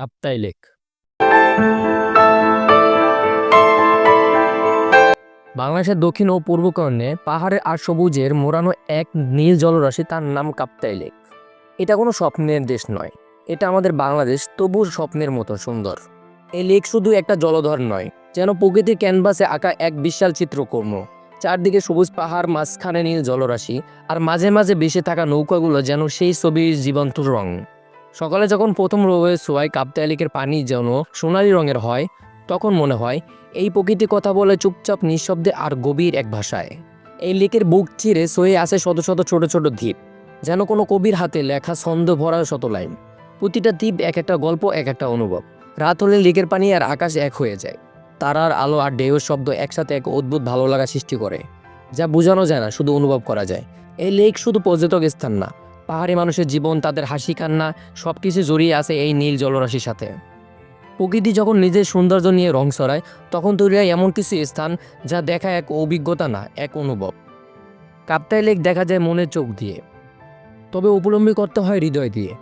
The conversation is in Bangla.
কাপ্তাই লেক। বাংলাদেশের দক্ষিণ ও পূর্ব কর্ণে পাহাড়ে আর সবুজের মোড়ানো এক নীল জলরাশি তার নাম কাপ্তাই লেক। এটা কোনো স্বপ্নের দেশ নয়, এটা আমাদের বাংলাদেশ তবু স্বপ্নের মতো সুন্দর। এই লেক শুধু একটা জলধর নয়, যেন প্রকৃতির ক্যানভাসে আঁকা এক বিশাল চিত্রকর্ম। চারদিকে সবুজ পাহাড়, মাঝখানে নীল জলরাশি, আর মাঝে মাঝে ভেসে থাকা নৌকাগুলো যেন সেই ছবির জীবন্ত রং। সকালে যখন প্রথম রোয়ে সোয়াই কাপ্তাই লেকের পানি যেন সোনালি রঙের হয়, তখন মনে হয় এই প্রকৃতি কথা বলে চুপচাপ নিঃশব্দে আর গভীর এক ভাষায়। এই লেকের বুক চিরে সয়ে আসে শত শত ছোট ছোট দ্বীপ, যেন কোনো কবির হাতে লেখা ছন্দ ভরা শত লাইন। প্রতিটা দ্বীপ এক একটা গল্প, এক একটা অনুভব। রাত হলে লেকের পানি আর আকাশ এক হয়ে যায়। তারার আলো আর ঢেউয়ের শব্দ একসাথে এক অদ্ভুত ভালো লাগা সৃষ্টি করে, যা বোঝানো যায় না, শুধু অনুভব করা যায়। এই লেক শুধু পর্যটক স্থান না পাহাড়ি মানুষের জীবন, তাদের হাসি, কান্না সব কিছু জড়িয়ে আছে এই নীল জলরাশির সাথে। প্রকৃতি যখন নিজের সৌন্দর্য নিয়ে রং সরায় তখন তৈরি হয় এমন কিছু স্থান যা দেখা এক অভিজ্ঞতা না, এক অনুভব। কাপ্তাই লেক দেখা যায় মনের চোখ দিয়ে। তবে উপলম্বি করতে হয় হৃদয় দিয়ে।